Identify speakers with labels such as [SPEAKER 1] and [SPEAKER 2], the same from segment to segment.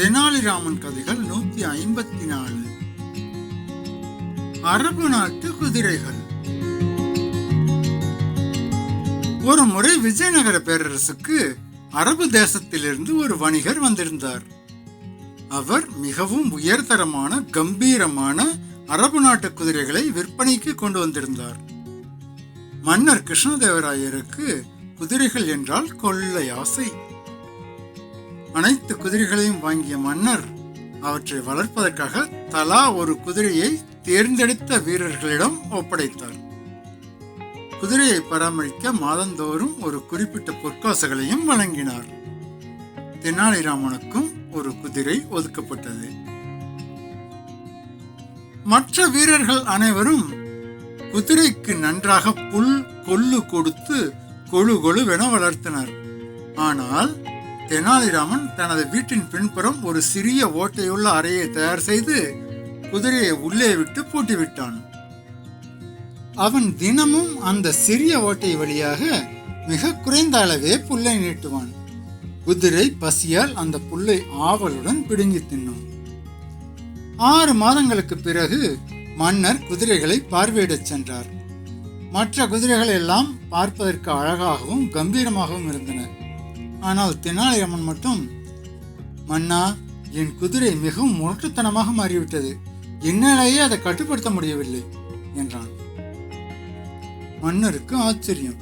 [SPEAKER 1] தெனாலிராமன் கதைகள் நூத்தி ஐம்பத்தி நாலு அரபு நாட்டு குதிரைகள். ஒரு முறை விஜயநகர பேரரசுக்கு அரபு தேசத்திலிருந்து ஒரு வணிகர் வந்திருந்தார். அவர் மிகவும் உயர்தரமான கம்பீரமான அரபு நாட்டு குதிரைகளை விற்பனைக்கு கொண்டு வந்திருந்தார். மன்னர் கிருஷ்ணதேவராயருக்கு குதிரைகள் என்றால் கொள்ளை ஆசை. அனைத்து குதிரைகளையும் வாங்கிய மன்னர் அவற்றை வளர்ப்பதற்காக தலா ஒரு குதிரையை தேர்ந்தெடுத்த வீரர்களிடம் ஒப்படைத்தார். குதிரையை பராமரிக்க மாதந்தோறும் ஒரு குறிப்பிட்ட பொற்காசுகளையும் வழங்கினார். தெனாலிராமனுக்கும் ஒரு குதிரை ஒதுக்கப்பட்டது. மற்ற வீரர்கள் அனைவரும் குதிரைக்கு நன்றாக புல் கொள்ளு கொடுத்து கொழு கொழுவென வளர்த்தனர். ஆனால் தெனாலிராமன் தனது வீட்டின் பின்புறம் ஒரு சிறிய ஓட்டையுள்ள அறையை தயார் செய்து குதிரையை உள்ளே விட்டு பூட்டிவிட்டான். அவன் தினமும் அந்த சிறிய ஓட்டை வழியாக மிக குறைந்த அளவே புல்லை நீட்டுவான். குதிரை பசியால் அந்த புல்லை ஆவலுடன் பிடுங்கி தின்னும். ஆறு மாதங்களுக்கு பிறகு மன்னர் குதிரைகளை பார்வையிடச் சென்றார். மற்ற குதிரைகள் எல்லாம் பார்ப்பதற்கு அழகாகவும் கம்பீரமாகவும் இருந்தன. ஆனால் தெனாலிராமன் மட்டும் மன்னா என் குதிரை மிகவும் முரட்டுத்தனமாக மாறிவிட்டது. என்னாலேயே அதை கட்டுப்படுத்த முடியவில்லை என்றான். மன்னருக்கு ஆச்சரியம்.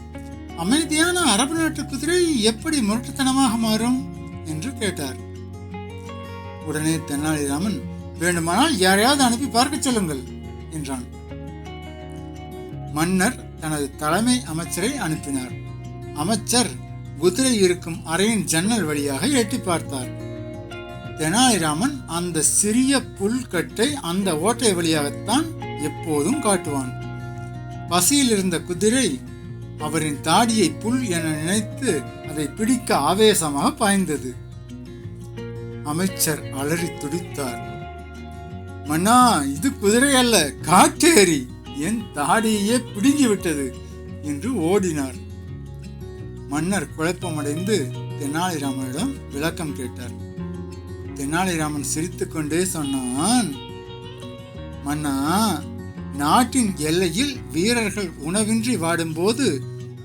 [SPEAKER 1] அமைதியான அரபு நாட்டு குதிரை எப்படி முரட்டுத்தனமாக மாறும்? என்று கேட்டார். உடனே தெனாலிராமன் வேண்டுமானால் யாரையாவது அனுப்பி பார்க்க சொல்லுங்கள் என்றான். மன்னர் தனது தலைமை அமைச்சரை அனுப்பினார். அமைச்சர் குதிரை இருக்கும் அறையின் ஜன்னல் வழியாக எட்டி பார்த்தார். தெனாலிராமன் அந்த சிறிய புல்கட்டை அந்த ஓட்டை வழியாகத்தான் எப்போதும் காட்டுவான். பசியில் இருந்த குதிரை அவரின் தாடியை புல் என நினைத்து அதை பிடிக்க ஆவேசமாக பாய்ந்தது. அமைச்சர் அலறி துடித்தார். மன்னா இது குதிரை அல்ல காட்டேரி! என் தாடியையே பிடுங்கி விட்டது என்று ஓடினார். மன்னர் குழப்பமடைந்து தெனாலிராமனிடம் விளக்கம் கேட்டார். தெனாலிராமன் சிரித்துக்கொண்டே சொன்னான் மன்னா நாட்டின் எல்லையில் வீரர்கள் உணவின்றி வாடும்போது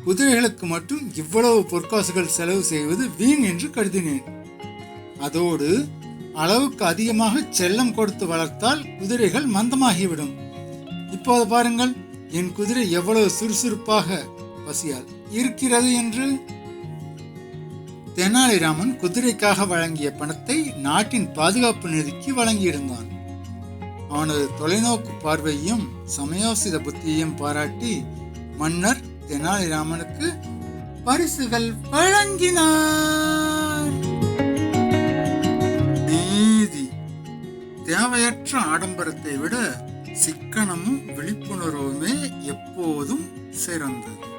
[SPEAKER 1] குதிரைகளுக்கு மட்டும் இவ்வளவு பொற்காசுகள் செலவு செய்வது வீண் என்று கருதினேன். அதோடு அளவுக்கு அதிகமாக செல்லம் கொடுத்து வளர்த்தால் குதிரைகள் மந்தமாகிவிடும். இப்போது பாருங்கள் என் குதிரை எவ்வளவு சுறுசுறுப்பாக பசியால். இருக்கிறது என்று தெனாலிராமன் குதிரைக்காக வழங்கிய பணத்தை நாட்டின் பாதுகாப்பு நிதிக்கு வழங்கியிருந்தான். அவனது தொலைநோக்கு பார்வையும் சமயோசித புத்தியையும் பாராட்டி மன்னர் தெனாலிராமனுக்கு பரிசுகள் வழங்கினார். நீதி. தேவையற்ற ஆடம்பரத்தை விட சிக்கனமும் விழிப்புணர்வுமே எப்போதும் சிறந்தது.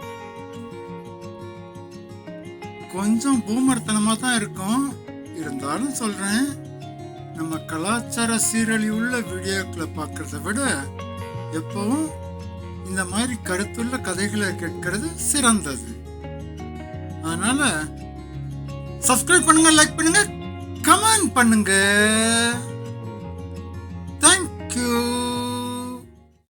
[SPEAKER 1] கொஞ்சம் பூமர்த்தனமாக தான் இருக்கும். இருந்தாலும் சொல்கிறேன் நம்ம கலாச்சார சீரழி உள்ள வீடியோக்களை பார்க்குறத விட எப்பவும் இந்த மாதிரி கருத்துள்ள கதைகளை கேட்கறது சிறந்தது. அதனால சப்ஸ்கிரைப் பண்ணுங்க லைக் பண்ணுங்க கமெண்ட் பண்ணுங்க. தேங்க்யூ